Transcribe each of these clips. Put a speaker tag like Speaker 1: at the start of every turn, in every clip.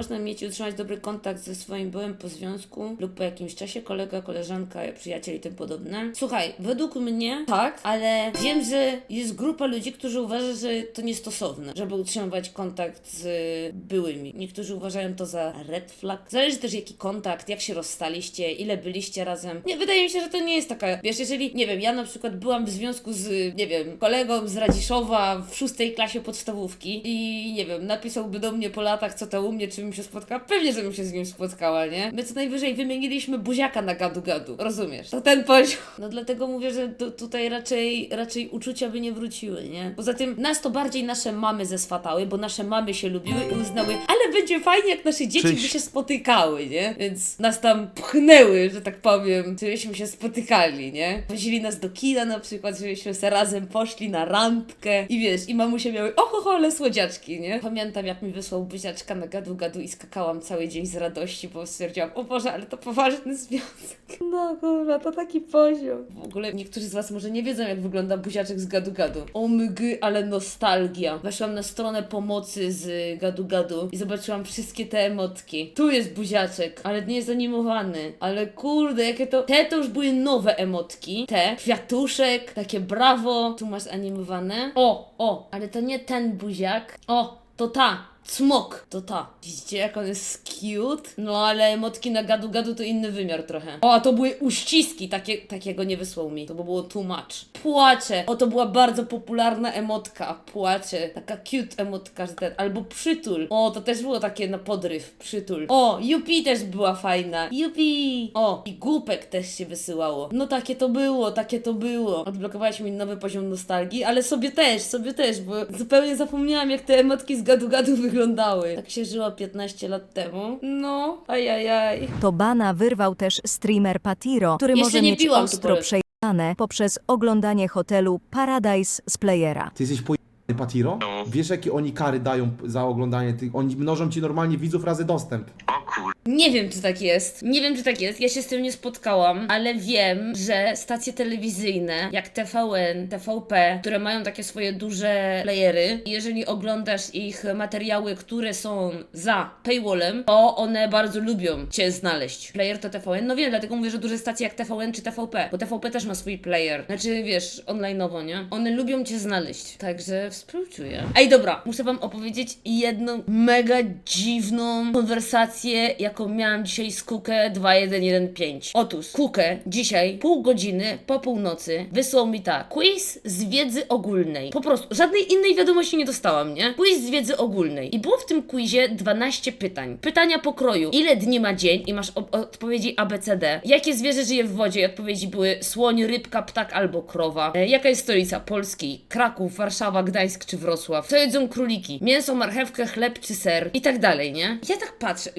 Speaker 1: można mieć i utrzymać dobry kontakt ze swoim byłym po związku lub po jakimś czasie kolega, koleżanka, przyjaciel i tym podobne? Słuchaj, według mnie tak, ale wiem, że jest grupa ludzi, którzy uważa, że to niestosowne, żeby utrzymywać kontakt z byłymi. Niektórzy uważają to za red flag. Zależy też jaki kontakt, jak się rozstaliście, ile byliście razem. Nie, wydaje mi się, że to nie jest taka, wiesz, jeżeli, nie wiem, ja na przykład byłam w związku z, nie wiem, kolegą z Radziszowa w szóstej klasie podstawówki i, nie wiem, napisałby do mnie po latach, co to u mnie, czy bym się spotkała, pewnie, żebym się z nim spotkała, nie? My co najwyżej wymieniliśmy buziaka na gadu-gadu, rozumiesz? To ten poziom. No dlatego mówię, że tu, tutaj raczej, raczej uczucia by nie wróciły, nie? Poza tym nas to bardziej nasze mamy zeswatały, bo nasze mamy się lubiły i uznały, ale będzie fajnie, jak nasze dzieci
Speaker 2: Cześć.
Speaker 1: by się spotykały, nie? Więc nas tam pchnęły, że tak powiem, żebyśmy się spotykali, nie? Wozili nas do kina na przykład, żebyśmy se razem poszli na randkę i wiesz, i mamusie miały, oho, ale słodziaczki, nie? Pamiętam, jak mi wysłał buziaczka na gadu-gadu i skakałam cały dzień z radości, bo stwierdziłam, o Boże, ale to poważny związek. No kurwa, to taki poziom. W ogóle niektórzy z Was może nie wiedzą, jak wygląda buziaczek z gadu-gadu. O mygy, ale nostalgia. Weszłam na stronę pomocy z gadu-gadu i zobaczyłam wszystkie te emotki. Tu jest buziaczek, ale nie jest animowany. Ale kurde, jakie to... Te to już były nowe emotki. Te. Kwiatuszek, takie brawo. Tu masz animowane. O, o, ale to nie ten buziak. O, to ta. Cmok, to ta. Widzicie, jak on jest cute? No ale emotki na gadu gadu to inny wymiar trochę. O, a to były uściski, takie, takiego nie wysłał mi. To by było too much. Płacze. O, to była bardzo popularna emotka. Płacze. Taka cute emotka, że ten. Albo przytul. O, to też było takie na podryw. Przytul. O, Yupi też była fajna. Yupi. O, i głupek też się wysyłało. No takie to było, takie to było. Odblokowałeś mi nowy poziom nostalgii, ale sobie też, sobie też, bo zupełnie zapomniałam, jak te emotki z gadu-gadu wyglądały. Tak się żyło 15 lat temu. No, ajajaj.
Speaker 3: To bana wyrwał też streamer Patiro, który
Speaker 1: Jeszcze
Speaker 3: może
Speaker 1: nie
Speaker 3: mieć
Speaker 1: piłam,
Speaker 3: ostro
Speaker 1: powiedz.
Speaker 3: przejane poprzez oglądanie hotelu Paradise z Playera.
Speaker 2: Ty jesteś pojebany, Patiro?
Speaker 4: No.
Speaker 2: Wiesz, jakie oni kary dają za oglądanie tych... Oni mnożą ci normalnie widzów razy dostęp.
Speaker 4: O.
Speaker 1: Nie wiem, czy tak jest. Nie wiem, czy tak jest. Ja się z tym nie spotkałam, ale wiem, że stacje telewizyjne, jak TVN, TVP, które mają takie swoje duże playery, jeżeli oglądasz ich materiały, które są za paywallem, to one bardzo lubią Cię znaleźć. Player to TVN? No wiem, dlatego mówię, że duże stacje jak TVN czy TVP, bo TVP też ma swój player. Znaczy, wiesz, online'owo, nie? One lubią Cię znaleźć. Także współczuję. Ej, dobra, muszę Wam opowiedzieć jedną mega dziwną konwersację, jaką miałam dzisiaj z Kukę 2115. Otóż Kukę dzisiaj pół godziny po północy wysłał mi tak quiz z wiedzy ogólnej. Po prostu żadnej innej wiadomości nie dostałam, nie? Quiz z wiedzy ogólnej. I było w tym quizie 12 pytań. Pytania pokroju. Ile dni ma dzień? I masz odpowiedzi ABCD. Jakie zwierzę żyje w wodzie? I odpowiedzi były słoń, rybka, ptak albo krowa. E, jaka jest stolica Polski? Kraków, Warszawa, Gdańsk czy Wrocław? Co jedzą króliki? Mięso, marchewkę, chleb czy ser? I tak dalej, nie? Ja tak patrzę.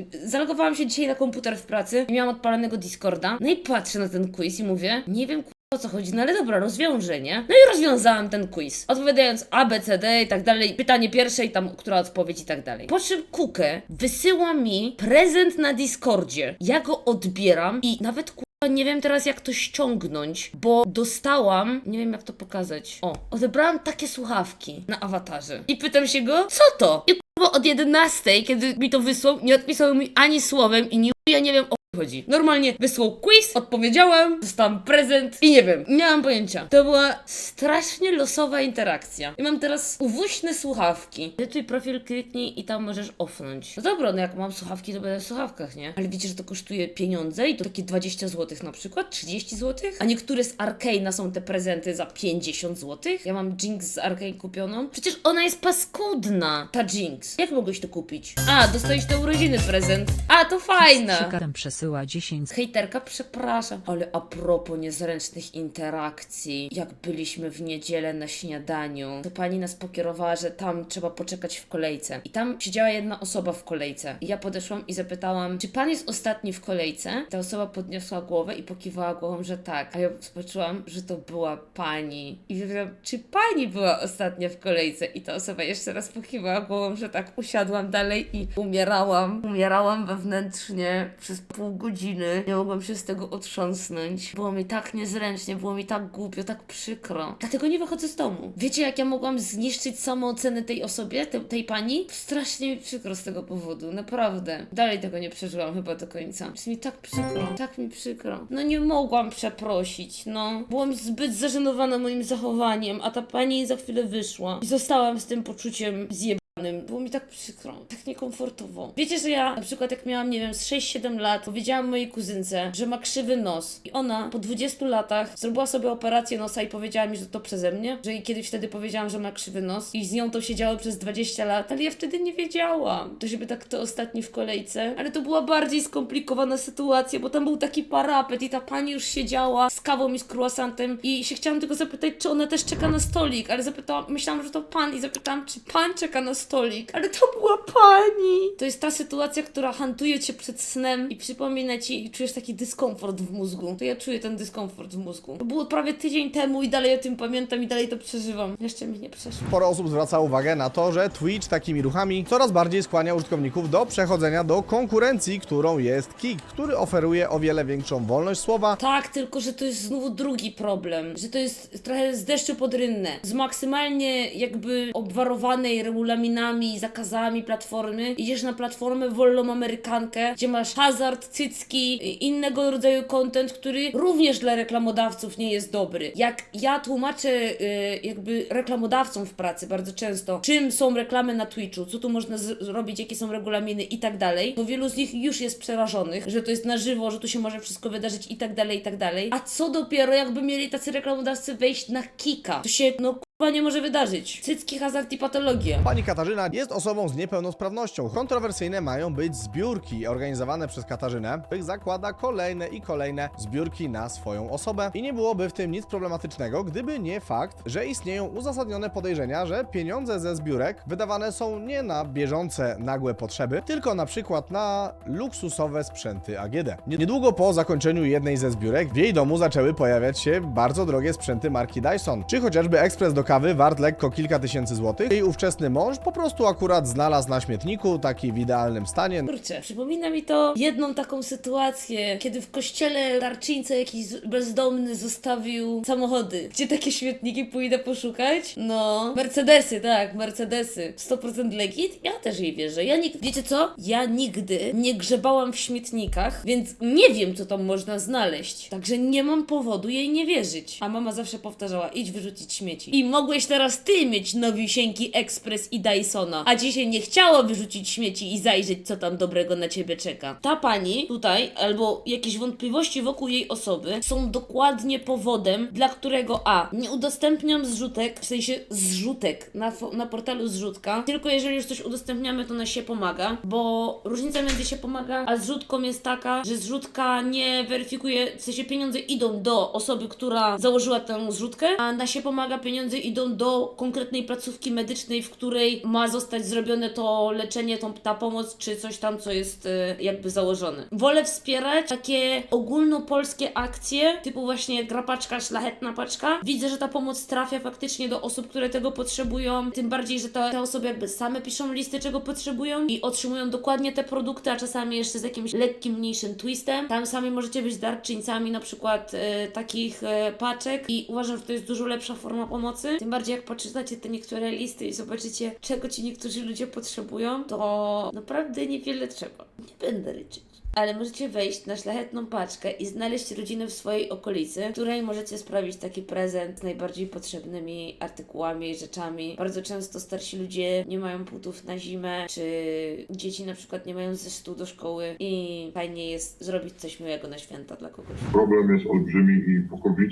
Speaker 1: Zalogowałam się dzisiaj na komputer w pracy i miałam odpalonego Discorda. No i patrzę na ten quiz i mówię, nie wiem o co chodzi, no ale dobra, rozwiążę, nie? No i rozwiązałam ten quiz, odpowiadając A, B, C, D i tak dalej, pytanie pierwsze i tam, która odpowiedź i tak dalej. Po czym Kukę wysyła mi prezent na Discordzie. Ja go odbieram i nawet. Nie wiem teraz jak to ściągnąć, bo dostałam, nie wiem jak to pokazać. O, odebrałam takie słuchawki na awatarze. I pytam się go, co to? I kurwa od 11, kiedy mi to wysłał, nie odpisał mi ani słowem i nie ja nie wiem o chodzi. Normalnie wysłał quiz, odpowiedziałam, dostałam prezent i nie wiem, nie mam pojęcia. To była strasznie losowa interakcja. I mam teraz uwuśne słuchawki. Edytuj profil, kliknij i tam możesz offnąć. No dobra, no jak mam słuchawki, to będę w słuchawkach, nie? Ale wiecie, że to kosztuje pieniądze i to takie 20 zł na przykład, 30 zł? A niektóre z Arcane'a są te prezenty za 50 zł? Ja mam Jinx z Arcane kupioną. Przecież ona jest paskudna, ta Jinx. Jak mogłeś to kupić? A, dostałeś do urodziny prezent. A, to fajna.
Speaker 5: Krzykatem przesyła 10
Speaker 1: Hejterka, przepraszam, ale a propos niezręcznych interakcji, jak byliśmy w niedzielę na śniadaniu, to pani nas pokierowała, że tam trzeba poczekać w kolejce. I tam siedziała jedna osoba w kolejce. I ja podeszłam i zapytałam, czy pan jest ostatni w kolejce? Ta osoba podniosła głowę i pokiwała głową, że tak. A ja zobaczyłam, że to była pani. I wiedziałam, czy pani była ostatnia w kolejce? I ta osoba jeszcze raz pokiwała głową, że tak. Usiadłam dalej i umierałam. Umierałam wewnętrznie przez pół pół godziny nie mogłam się z tego otrząsnąć. Było mi tak niezręcznie, było mi tak głupio, tak przykro. Dlatego nie wychodzę z domu. Wiecie, jak ja mogłam zniszczyć samoocenę tej osobie, te, tej pani? Strasznie mi przykro z tego powodu, naprawdę. Dalej tego nie przeżyłam chyba do końca. Jest mi tak przykro, tak mi przykro. No nie mogłam przeprosić, no. Byłam zbyt zażenowana moim zachowaniem, a ta pani za chwilę wyszła. I zostałam z tym poczuciem zjeb... Było mi tak przykro, tak niekomfortowo. Wiecie, że ja na przykład jak miałam, nie wiem, z 6-7 lat, powiedziałam mojej kuzynce, że ma krzywy nos. I ona po 20 latach zrobiła sobie operację nosa i powiedziała mi, że to przeze mnie. Że jej kiedyś wtedy powiedziałam, że ma krzywy nos. I z nią to się działo przez 20 lat. Ale ja wtedy nie wiedziałam. To żeby tak to ostatni w kolejce. Ale to była bardziej skomplikowana sytuacja, bo tam był taki parapet i ta pani już siedziała z kawą i z croissantem. I się chciałam tylko zapytać, czy ona też czeka na stolik. Ale zapytałam, myślałam, że to pan i zapytałam, czy pan czeka na stolik. Ale to była pani. To jest ta sytuacja, która hantuje cię przed snem i przypomina ci i czujesz taki dyskomfort w mózgu. To ja czuję ten dyskomfort w mózgu. To było prawie tydzień temu i dalej o tym pamiętam i dalej to przeżywam. Jeszcze mi nie przeszło.
Speaker 4: Sporo osób zwraca uwagę na to, że Twitch takimi ruchami coraz bardziej skłania użytkowników do przechodzenia do konkurencji, którą jest Kik, który oferuje o wiele większą wolność słowa,
Speaker 1: Tak, tylko że to jest znowu drugi problem, że to jest trochę z deszczu pod rynne, z maksymalnie jakby obwarowanej regulaminami, zakazami platformy. Idziesz na platformę wolną amerykankę, gdzie masz hazard, cycki, innego rodzaju content, który również dla reklamodawców nie jest dobry. Jak ja tłumaczę y, jakby reklamodawcom w pracy bardzo często, czym są reklamy na Twitchu, co tu można zrobić, jakie są regulaminy i tak dalej, to wielu z nich już jest przerażonych, że to jest na żywo, że tu się może wszystko wydarzyć i tak dalej, i tak dalej. A co dopiero, jakby mieli tacy reklamodawcy wejść na kika? To się, no nie może wydarzyć. Cycki, hazard i patologia.
Speaker 4: Pani Katarzyna jest osobą z niepełnosprawnością. Kontrowersyjne mają być zbiórki organizowane przez Katarzynę, których zakłada kolejne i kolejne zbiórki na swoją osobę. I nie byłoby w tym nic problematycznego, gdyby nie fakt, że istnieją uzasadnione podejrzenia, że pieniądze ze zbiórek wydawane są nie na bieżące, nagłe potrzeby, tylko na przykład na luksusowe sprzęty AGD. Niedługo po zakończeniu jednej ze zbiórek w jej domu zaczęły pojawiać się bardzo drogie sprzęty marki Dyson, czy chociażby ekspres do kawy wart lekko kilka tysięcy złotych. Jej ówczesny mąż po prostu akurat znalazł na śmietniku taki w idealnym stanie.
Speaker 1: Kurczę, przypomina mi to jedną taką sytuację, kiedy w kościele darczyńca jakiś bezdomny zostawił samochody. Gdzie takie śmietniki pójdę poszukać? No, Mercedesy, tak, Mercedesy. 100% legit? Ja też jej wierzę. Ja nigdy, wiecie co? Ja nigdy nie grzebałam w śmietnikach, więc nie wiem, co tam można znaleźć. Także nie mam powodu jej nie wierzyć. A mama zawsze powtarzała, idź wyrzucić śmieci. I mogłeś teraz ty mieć nowisieńki Express i Dysona, a dzisiaj nie chciała wyrzucić śmieci i zajrzeć, co tam dobrego na ciebie czeka. Ta pani tutaj, albo jakieś wątpliwości wokół jej osoby, są dokładnie powodem, dla którego A. Nie udostępniam zrzutek, w sensie zrzutek na, na portalu zrzutka, tylko jeżeli już coś udostępniamy, to na się pomaga, bo różnica między się pomaga a zrzutką jest taka, że zrzutka nie weryfikuje, w sensie pieniądze idą do osoby, która założyła tę zrzutkę, a na się pomaga pieniądze idą do konkretnej placówki medycznej, w której ma zostać zrobione to leczenie, tą, ta pomoc, czy coś tam, co jest e, jakby założone. Wolę wspierać takie ogólnopolskie akcje, typu właśnie grapaczka, szlachetna paczka. Widzę, że ta pomoc trafia faktycznie do osób, które tego potrzebują, tym bardziej, że te, te osoby jakby same piszą listy, czego potrzebują i otrzymują dokładnie te produkty, a czasami jeszcze z jakimś lekkim, mniejszym twistem. Tam sami możecie być darczyńcami na przykład e, takich e, paczek i uważam, że to jest dużo lepsza forma pomocy. Tym bardziej jak poczytacie te niektóre listy i zobaczycie, czego ci niektórzy ludzie potrzebują, to naprawdę niewiele trzeba. Nie będę ryczyć. Ale możecie wejść na szlachetną paczkę i znaleźć rodzinę w swojej okolicy, której możecie sprawić taki prezent z najbardziej potrzebnymi artykułami rzeczami. Bardzo często starsi ludzie nie mają butów na zimę, czy dzieci na przykład nie mają zeszytu do szkoły i fajnie jest zrobić coś miłego na święta dla kogoś.
Speaker 5: Problem jest olbrzymi i po COVID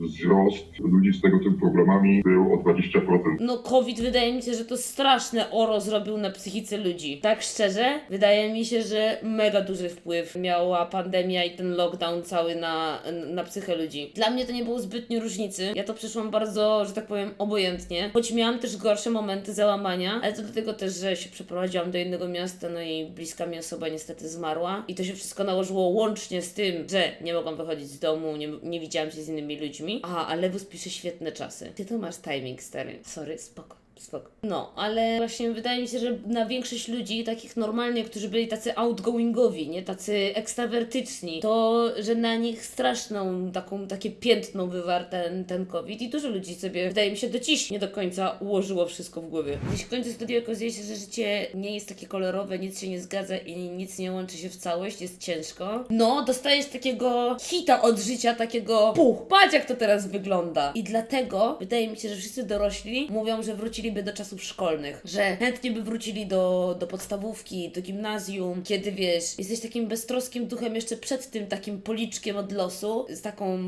Speaker 5: wzrost ludzi z tego typu problemami był o 20%.
Speaker 1: No, COVID wydaje mi się, że to straszne oro zrobił na psychice ludzi. Tak szczerze, wydaje mi się, że mega duży wpływ miała pandemia i ten lockdown cały na, na psychę ludzi. Dla mnie to nie było zbytnio różnicy. Ja to przeszłam bardzo, że tak powiem, obojętnie. Choć miałam też gorsze momenty załamania, ale to dlatego też, że się przeprowadziłam do innego miasta, no i bliska mi osoba niestety zmarła. I to się wszystko nałożyło łącznie z tym, że nie mogłam wychodzić z domu, nie, nie widziałam się z innymi ludźmi. A, a Lewus pisze świetne czasy. Ty to masz timing, stary. Sorry, spoko. Spoko. No, ale właśnie wydaje mi się, że na większość ludzi, takich normalnie, którzy byli tacy outgoingowi, nie tacy ekstrawertyczni, to, że na nich straszną taką, takie piętno wywarł ten, ten COVID i dużo ludzi sobie, wydaje mi się, do dziś nie do końca ułożyło wszystko w głowie. Jeśli kończy studia, okazuje się, że życie nie jest takie kolorowe, nic się nie zgadza i nic nie łączy się w całość, jest ciężko. No, dostajesz takiego hita od życia, takiego puch, patrz jak to teraz wygląda. I dlatego wydaje mi się, że wszyscy dorośli mówią, że wróciliby do czasów szkolnych, że chętnie by wrócili do, do podstawówki, do gimnazjum, kiedy wiesz, jesteś takim beztroskim duchem jeszcze przed tym takim policzkiem od losu, z taką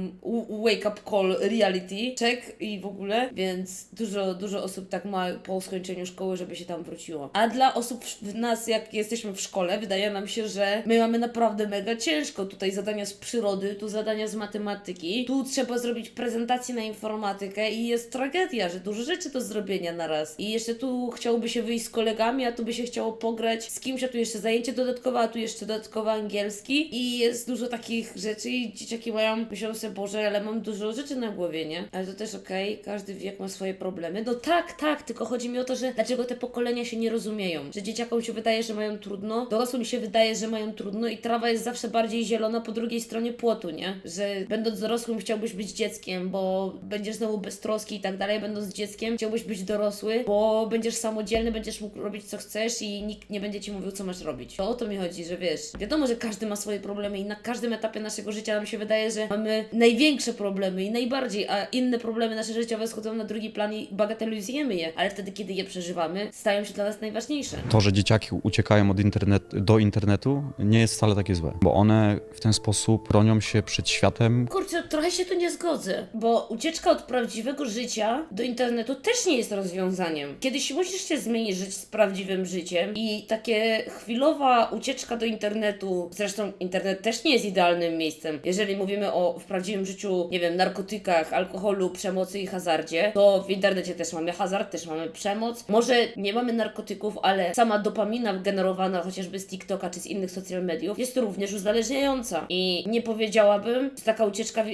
Speaker 1: wake up call reality check i w ogóle, więc dużo, dużo osób tak ma po skończeniu szkoły, żeby się tam wróciło. A dla osób w nas, jak jesteśmy w szkole, wydaje nam się, że my mamy naprawdę mega ciężko. Tutaj zadania z przyrody, tu zadania z matematyki, tu trzeba zrobić prezentację na informatykę i jest tragedia, że dużo rzeczy do zrobienia na raz. I jeszcze tu chciałoby się wyjść z kolegami, a tu by się chciało pograć z kimś, a tu jeszcze zajęcie dodatkowe, a tu jeszcze dodatkowo angielski i jest dużo takich rzeczy i dzieciaki mają, myślą sobie, Boże, ale mam dużo rzeczy na głowie, nie? Ale to też okej, każdy wiek ma swoje problemy. No tak, tak, tylko chodzi mi o to, że dlaczego te pokolenia się nie rozumieją, że dzieciakom się wydaje, że mają trudno, dorosłym się wydaje, że mają trudno i trawa jest zawsze bardziej zielona po drugiej stronie płotu, nie? Że będąc dorosłym chciałbyś być dzieckiem, bo będziesz znowu beztroski i tak dalej, będąc dzieckiem chciałbyś być dorosły, bo będziesz samodzielny, będziesz mógł robić co chcesz i nikt nie będzie ci mówił, co masz robić. To o to mi chodzi, że wiesz, wiadomo, że każdy ma swoje problemy i na każdym etapie naszego życia nam się wydaje, że mamy największe problemy i najbardziej, a inne problemy nasze życiowe schodzą na drugi plan i bagatelizujemy je, ale wtedy, kiedy je przeżywamy, stają się dla nas najważniejsze.
Speaker 6: To, że dzieciaki uciekają od internet, do internetu, nie jest wcale takie złe, bo one w ten sposób bronią się przed światem,
Speaker 1: Kurczę, trochę się tu nie zgodzę, bo ucieczka od prawdziwego życia do internetu też nie jest rozwiązaniem. Kiedyś musisz się zmienić żyć z prawdziwym życiem i takie chwilowa ucieczka do internetu, zresztą internet też nie jest idealnym miejscem. Jeżeli mówimy o w prawdziwym życiu, nie wiem, narkotykach, alkoholu, przemocy i hazardzie, to w internecie też mamy hazard, też mamy przemoc. Może nie mamy narkotyków, ale sama dopamina generowana chociażby z TikToka czy z innych social mediów jest również uzależniająca. I nie powiedziałabym, że taka ucieczka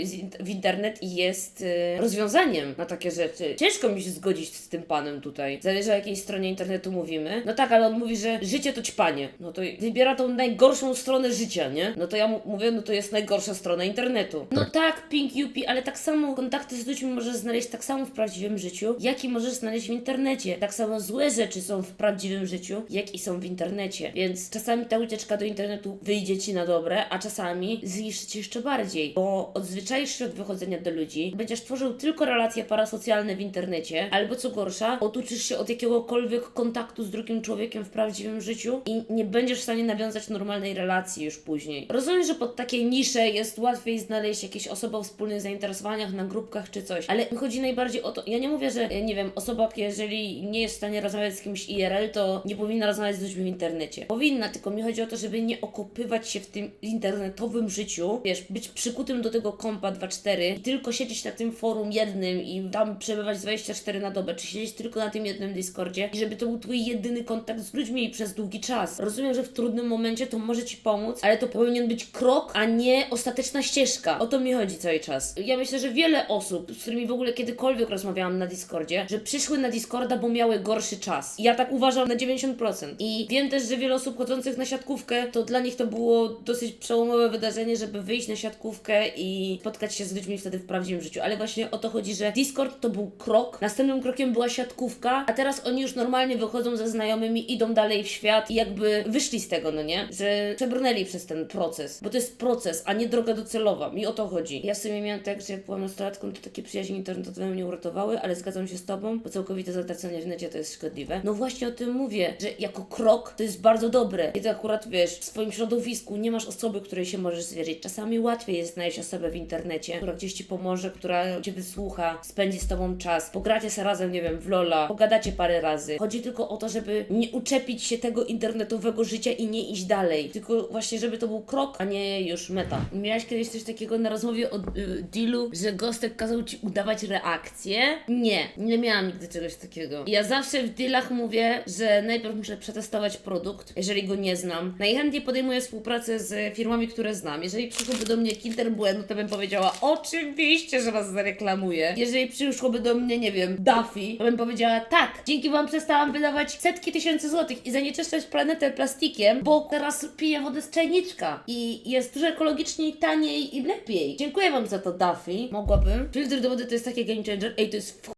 Speaker 1: w, internet jest y, rozwiązaniem na takie rzeczy. Ciężko mi się zgodzić z tym panem tutaj. Zależy o jakiej stronie internetu mówimy. No tak, ale on mówi, że życie to ćpanie. No to wybiera tą najgorszą stronę życia, nie? No to ja mu mówię, no to jest najgorsza strona internetu. No tak, Pink Yupi, ale tak samo kontakty z ludźmi możesz znaleźć tak samo w prawdziwym życiu, jak i możesz znaleźć w internecie. Tak samo złe rzeczy są w prawdziwym życiu, jak i są w internecie. Więc czasami ta ucieczka do internetu wyjdzie ci na dobre, a czasami zniszczy cię jeszcze bardziej, bo odzwyczaisz się od wychodzenia do ludzi, będziesz tworzył tylko relacje parasocjalne w internecie, albo co gorsza, oduczysz się od jakiegokolwiek kontaktu z drugim człowiekiem w prawdziwym życiu i nie będziesz w stanie nawiązać normalnej relacji już później. Rozumiem, że pod takie nisze jest łatwiej znaleźć jakieś osoby o wspólnych zainteresowaniach na grupkach czy coś, ale mi chodzi najbardziej o to, ja nie mówię, że nie wiem, osoba jeżeli nie jest w stanie rozmawiać z kimś IRL, to nie powinna rozmawiać z ludźmi w internecie. Powinna, tylko mi chodzi o to, żeby nie okopywać się w tym internetowym życiu, wiesz, być przykutym do tego kompa 2.4 i tylko siedzieć na tym forum jednym i tam przebywać 24 na dobę, czy siedzieć tylko na tym jednym Discordzie i żeby to był twój jedyny kontakt z ludźmi przez długi czas. Rozumiem, że w trudnym momencie to może ci pomóc, ale to powinien być krok, a nie ostateczna ścieżka. O to mi chodzi cały czas. Ja myślę, że wiele osób, z którymi w ogóle kiedykolwiek rozmawiałam na Discordzie, że przyszły na Discorda, bo miały gorszy czas. Ja tak uważam na 90%. I wiem też, że wiele osób chodzących na siatkówkę, to dla nich to było dosyć przełomowe wydarzenie, żeby wyjść na siatkówkę i spotkać się z ludźmi wtedy w prawdziwym życiu. Ale właśnie o to chodzi, że Discord to był krok, następnym krokiem była siatkówka, a teraz oni już normalnie wychodzą ze znajomymi, idą dalej w świat i jakby wyszli z tego, no nie? Że przebrnęli przez ten proces, bo to jest proces, a nie droga docelowa. Mi o to chodzi. Ja w sumie miałam tak, że jak byłam nastolatką, to takie przyjaźnie internetowe mnie uratowały, ale zgadzam się z Tobą, bo całkowite zatracenie w necie to jest szkodliwe. No właśnie o tym mówię, że jako krok to jest bardzo dobre. Kiedy akurat, wiesz, w swoim środowisku nie masz osoby, której się możesz zwierzyć. Czasami łatwiej jest znaleźć osobę w internecie, która gdzieś Ci pomoże, która Cię wysłucha, spędzi z Tobą czas, pogracie se razem, nie wiem, w Lola, pogadacie parę razy. Chodzi tylko o to, żeby nie uczepić się tego internetowego życia i nie iść dalej. Tylko właśnie, żeby to był krok, a nie już meta. Miałaś kiedyś coś takiego na rozmowie o y, dealu, że Gostek kazał Ci udawać reakcję? Nie, nie miałam nigdy czegoś takiego. Ja zawsze w dealach mówię, że najpierw muszę przetestować produkt, jeżeli go nie znam. Najchętniej podejmuję współpracę z firmami, które znam. Jeżeli przyszłoby do mnie Kinder Bueno, to bym powiedziała, oczywiście, że Was zareklamuję. Jeżeli przyszłoby do mnie, nie wiem, Duffy, to bym powiedziała tak, dzięki wam przestałam wydawać setki tysięcy złotych i zanieczyszczać planetę plastikiem, bo teraz piję wodę z czajniczka i jest dużo ekologiczniej, taniej i lepiej. Dziękuję wam za to, Duffy. Mogłabym. Filtr do wody to jest taki game changer. Ej, to jest chuj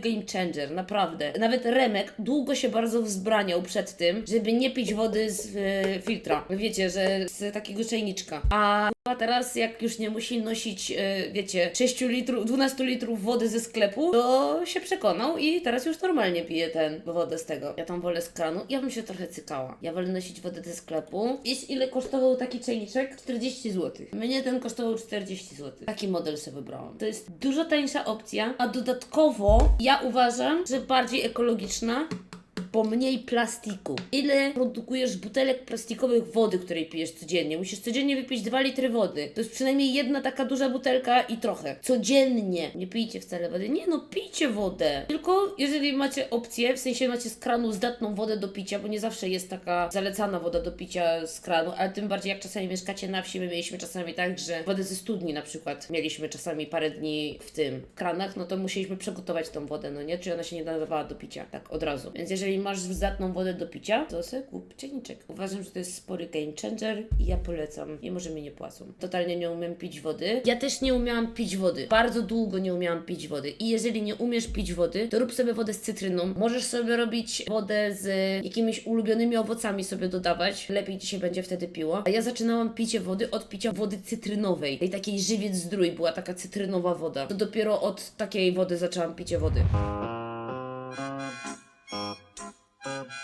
Speaker 1: game changer, naprawdę. Nawet Remek długo się bardzo wzbraniał przed tym, żeby nie pić wody z e, filtra. Wiecie, że z takiego czajniczka. A a teraz, jak już nie musi nosić, e, wiecie, 6 litrów, 12 litrów wody ze sklepu, to się przekonał i teraz już normalnie pije ten wodę z tego. Ja tam wolę z kranu. Ja bym się trochę cykała. Ja wolę nosić wodę ze sklepu. Wiesz, ile kosztował taki czajniczek? 40 zł. Mnie ten kosztował 40 zł. Taki model sobie wybrałam. To jest dużo tańsza opcja, a dodatkowo ja uważam, że bardziej ekologiczna bo mniej plastiku. Ile produkujesz butelek plastikowych wody, której pijesz codziennie? Musisz codziennie wypić 2 litry wody. To jest przynajmniej jedna taka duża butelka i trochę. Codziennie. Nie pijcie wcale wody. Nie no, pijcie wodę. Tylko jeżeli macie opcję, w sensie macie z kranu zdatną wodę do picia, bo nie zawsze jest taka zalecana woda do picia z kranu, ale tym bardziej jak czasami mieszkacie na wsi, my mieliśmy czasami tak, że wodę ze studni na przykład mieliśmy czasami parę dni w tym kranach, no to musieliśmy przygotować tą wodę, no nie? Czy ona się nie nadawała do picia, tak od razu. Więc jeżeli masz zdatną wodę do picia, to sobie kup czajniczek. Uważam, że to jest spory game changer i ja polecam. Nie może mnie nie płacą. Totalnie nie umiem pić wody. Ja też nie umiałam pić wody. Bardzo długo nie umiałam pić wody. I jeżeli nie umiesz pić wody, to rób sobie wodę z cytryną. Możesz sobie robić wodę z jakimiś ulubionymi owocami sobie dodawać. Lepiej ci się będzie wtedy piło. A ja zaczynałam picie wody od picia wody cytrynowej. Tej takiej żywiec zdrój była taka cytrynowa woda. To dopiero od takiej wody zaczęłam picie wody. Uh...